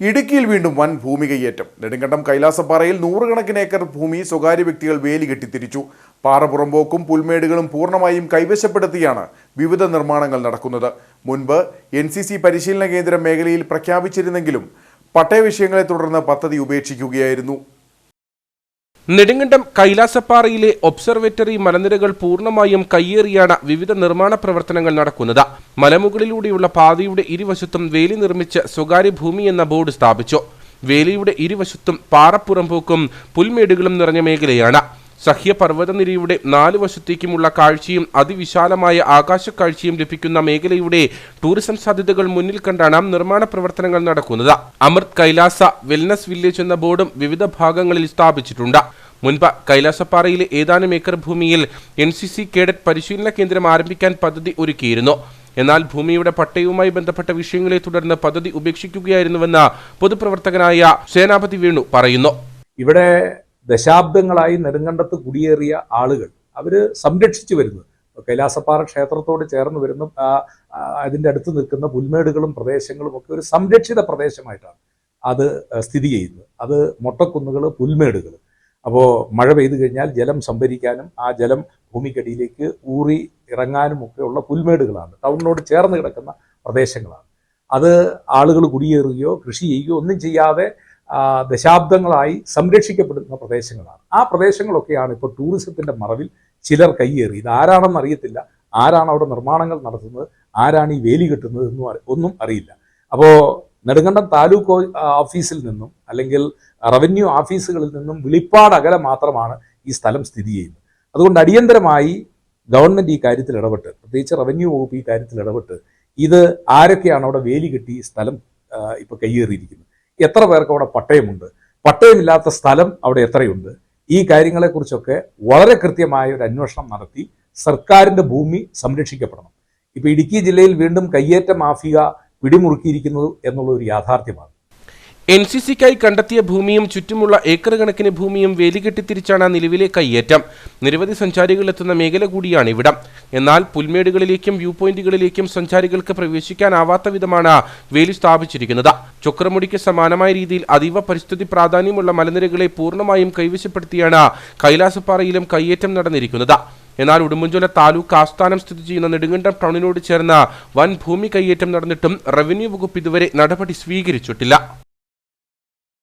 ഇടുക്കിയിൽ വീണ്ടും വൻ ഭൂമി കയ്യേറ്റം നെടുങ്കണ്ടം കൈലാസപ്പാറയിൽ നൂറുകണക്കിന് ഏക്കർ ഭൂമി സ്വകാര്യ വ്യക്തികൾ വേലി കെട്ടിത്തിരിച്ചു. പാറ പുറമ്പോക്കും പുൽമേടുകളും പൂർണമായും കൈവശപ്പെടുത്തിയാണ് വിവിധ നിർമ്മാണങ്ങൾ നടക്കുന്നത്. മുൻപ് എൻ സി സി പരിശീലന കേന്ദ്രം മേഖലയിൽ പ്രഖ്യാപിച്ചിരുന്നെങ്കിലും പട്ടയ വിഷയങ്ങളെ തുടർന്ന് പദ്ധതി ഉപേക്ഷിക്കുകയായിരുന്നു. നെടുങ്കണ്ടം കൈലാസപ്പാറയിലെ ഒബ്സർവേറ്ററി മലനിരകൾ പൂർണമായും കയ്യേറിയാണ് വിവിധ നിർമ്മാണ പ്രവർത്തനങ്ങൾ നടക്കുന്നത്. മലമുകളിലൂടെയുള്ള പാതയുടെ ഇരുവശത്തും വേലി നിർമ്മിച്ച് സ്വകാര്യ ഭൂമി എന്ന ബോർഡ് സ്ഥാപിച്ചു. വേലിയുടെ ഇരുവശത്തും പാറപ്പുറമ്പോക്കും പുൽമേടുകളും നിറഞ്ഞ മേഖലയാണ്. സഹ്യപർവതനിരയുടെ നാലു വശത്തേക്കുമുള്ള കാഴ്ചയും അതിവിശാലമായ ആകാശക്കാഴ്ചയും ലഭിക്കുന്ന മേഖലയുടെ ടൂറിസം സാധ്യതകൾ മുന്നിൽ കണ്ടാണ് നിർമ്മാണ പ്രവർത്തനങ്ങൾ നടക്കുന്നത്. അമൃത് കൈലാസ വെൽനസ് വില്ലേജ് എന്ന ബോർഡും വിവിധ ഭാഗങ്ങളിൽ സ്ഥാപിച്ചിട്ടുണ്ട്. മുൻപ് കൈലാസപ്പാറയിലെ ഏതാനും ഏക്കർ ഭൂമിയിൽ എൻ സി സി കേഡറ്റ് പരിശീലന കേന്ദ്രം ആരംഭിക്കാൻ പദ്ധതി ഒരുക്കിയിരുന്നു. എന്നാൽ ഭൂമിയുടെ പട്ടയവുമായി ബന്ധപ്പെട്ട വിഷയങ്ങളെ തുടർന്ന് പദ്ധതി ഉപേക്ഷിക്കുകയായിരുന്നുവെന്ന് പൊതുപ്രവർത്തകനായ സേനാപതി വേണു പറയുന്നു. ഇവിടെ ദശാബ്ദങ്ങളായി നെടുങ്കണ്ടത്ത് കുടിയേറിയ ആളുകൾ. അവർ സംരക്ഷിച്ചു വരുന്നത്. കൈലാസപ്പാറ ക്ഷേത്രത്തോട് ചേർന്ന് വരുന്ന അതിന്റെ അടുത്ത് നിൽക്കുന്ന പുൽമേടുകളും പ്രദേശങ്ങളും ഒക്കെ ഒരു സംരക്ഷിത പ്രദേശമായിട്ടാണ് അത് സ്ഥിതി ചെയ്യുന്നത്. അത് മൊട്ടക്കുന്നുകൾ പുൽമേടുകൾ. അപ്പോൾ മഴ പെയ്തു കഴിഞ്ഞാൽ ജലം സംഭരിക്കാനും ആ ജലം ഭൂമിക്കടിയിലേക്ക് ഊറി ഇറങ്ങാനും ഒക്കെയുള്ള പുൽമേടുകളാണ്. ടൗണിനോട് ചേർന്ന് കിടക്കുന്ന പ്രദേശങ്ങളാണ്. അത് ആളുകൾ കുടിയേറുകയോ കൃഷി ചെയ്യുകയോ ഒന്നും ചെയ്യാതെ ദശാബ്ദങ്ങളായി സംരക്ഷിക്കപ്പെടുന്ന പ്രദേശങ്ങളാണ്. ആ പ്രദേശങ്ങളൊക്കെയാണ് ഇപ്പോൾ ടൂറിസത്തിന്റെ മറവിൽ ചിലർ കയ്യേറി ഇത് ആരാണെന്ന് അറിയത്തില്ല. ആരാണ് അവിടെ നിർമ്മാണങ്ങൾ നടത്തുന്നത്? ആരാണ് ഈ വേലി കെട്ടുന്നത് എന്നും ഒന്നും അറിയില്ല. അപ്പോൾ നെടുങ്കണ്ടം താലൂക്ക് ഓഫീസിൽ നിന്നും അല്ലെങ്കിൽ റവന്യൂ ഓഫീസുകളിൽ നിന്നും വിളിപ്പാട് അകലെ മാത്രമാണ് ഈ സ്ഥലം സ്ഥിതി ചെയ്യുന്നത്. അതുകൊണ്ട് അടിയന്തരമായി ഗവൺമെന്റ് ഈ കാര്യത്തിൽ ഇടപെട്ട് പ്രത്യേകിച്ച് റവന്യൂ വകുപ്പ് ഈ കാര്യത്തിൽ ഇടപെട്ട് ഇത് ആരൊക്കെയാണ് അവിടെ വേലി കെട്ടി സ്ഥലം ഇപ്പോൾ ഇപ്പൊ കയ്യേറിയിരിക്കുന്നത് എത്ര പേർക്ക് അവിടെ പട്ടയമുണ്ട്? പട്ടയമില്ലാത്ത സ്ഥലം അവിടെ എത്രയുണ്ട്? ഈ കാര്യങ്ങളെക്കുറിച്ചൊക്കെ വളരെ കൃത്യമായ ഒരു അന്വേഷണം നടത്തി സർക്കാരിന്റെ ഭൂമി സംരക്ഷിക്കപ്പെടണം. ഇപ്പൊ ഇടുക്കി ജില്ലയിൽ വീണ്ടും കയ്യേറ്റ മാഫിയ പിടിമുറുക്കിയിരിക്കുന്നത് എന്നുള്ളൊരു യാഥാർത്ഥ്യമാണ്. എൻ സി സിക്കായി കണ്ടെത്തിയ ഭൂമിയും ചുറ്റുമുള്ള ഏക്കർ കണക്കിന് ഭൂമിയും വേലികെട്ടിത്തിരിച്ചാണ് നിലവിലെ കയ്യേറ്റം. നിരവധി സഞ്ചാരികൾ എത്തുന്ന മേഖല കൂടിയാണ് ഇവിടം. എന്നാൽ പുൽമേടുകളിലേക്കും വ്യൂ പോയിന്റുകളിലേക്കും സഞ്ചാരികൾക്ക് പ്രവേശിക്കാനാവാത്ത വിധമാണ് വേലി സ്ഥാപിച്ചിരിക്കുന്നത്. ചുക്രമുടിക്ക് സമാനമായ രീതിയിൽ അതീവ പരിസ്ഥിതി പ്രാധാന്യമുള്ള മലനിരകളെ പൂർണമായും കൈവശപ്പെടുത്തിയാണ് കൈലാസപ്പാറയിലും കയ്യേറ്റം നടന്നിരിക്കുന്നത്. എന്നാൽ ഉടുമ്പൻചോല താലൂക്ക് ആസ്ഥാനം സ്ഥിതി ചെയ്യുന്ന നെടുങ്കണ്ടം ടൗണിനോട് ചേർന്ന വൻ ഭൂമി കയ്യേറ്റം നടന്നിട്ടും റവന്യൂ വകുപ്പ് ഇതുവരെ നടപടി സ്വീകരിച്ചിട്ടില്ല.